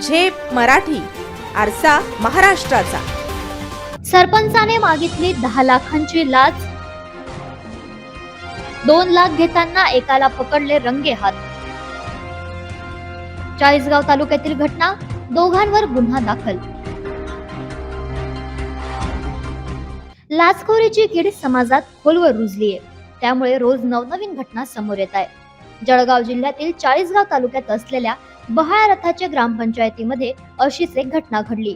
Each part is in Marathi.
झेप मराठी आरसा महाराष्ट्राचा. सरपंचाने मागितली दहा लाखांची लाच. दोन लाख घेताना एकाला पकडले रंगे हात. चाळीसगाव तालुक्यातील घटना दोघांवर गुन्हा दाखल. लाचखोरीची कीड समाजात खोलवर रुजलीये. त्यामुळे रोज नवनवीन घटना समोर येत आहे जळगाव जिल्ह्यातील चाळीसगाव तालुक्यात असलेल्या बहाळ रथाच्या ग्रामपंचायतीमध्ये अशीच एक घटना घडली.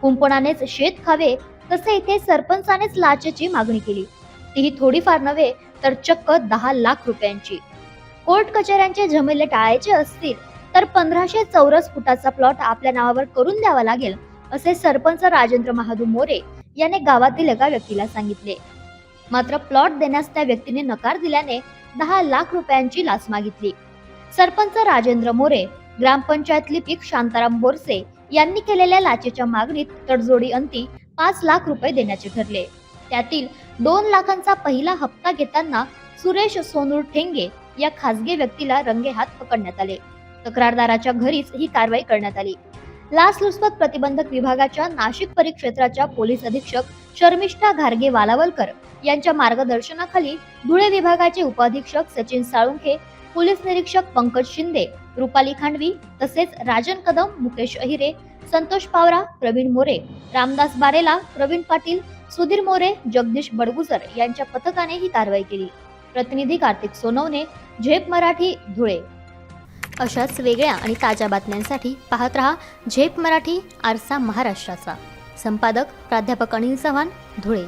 कुंपणानेच शेत खावे तसे इथे सरपंचानेच लाचेची मागणी केली. तीही थोडीफार नव्हे तर चक्क दहा लाख रुपयांची. कोर्ट कचेऱ्यांचे झमेले टाळायचे असतील तर पंधराशे चौरस फुटाचा प्लॉट आपल्या नावावर करून द्यावा लागेल असे सरपंच राजेंद्र महादू मोरे याने गावातील एका व्यक्तीला सांगितले. मात्र प्लॉट देण्यास त्या व्यक्तीने नकार दिल्याने दहा लाख रुपयांची लाच मागितली. सरपंच राजेंद्र मोरे ग्रामपंचायत लिपिक शांताराम बोरसे यांनी केलेल्या लाचेच्या मागणीत तडजोडी अंती पाच लाख रुपये देण्याचे ठरले. त्यातील दोन लाखांचा पहिला हप्ता घेताना सुरेश सोनूर ठेंगे या खासगी व्यक्तीला रंगेहात पकडण्यात आले. तक्रारदाराच्या घरीच ही कारवाई करण्यात आली. लाचलुचपत प्रतिबंधक विभागाच्या नाशिक परिक्षेत्राच्या पोलीस अधीक्षक शर्मिष्ठा घारगे वालावलकर यांच्या मार्गदर्शनाखाली धुळे विभागाचे उपाधीक्षक सचिन साळुंखे पोलीस निरीक्षक पंकज शिंदे रुपाली खांडवी तसेच राजन कदम मुकेश अहिरे संतोष पावरा प्रवीण मोरे रामदास बारेला प्रवीण पाटील सुधीर मोरे जगदीश बडगुजर यांच्या पथकाने ही कारवाई केली. प्रतिनिधी कार्तिक सोनवणे झेप मराठी धुळे. अशाच वेगळ्या आणि ताज्या बातम्यांसाठी पाहत रहा झेप मराठी आरसा महाराष्ट्राचा. संपादक प्राध्यापक अनिल चव्हाण धुळे.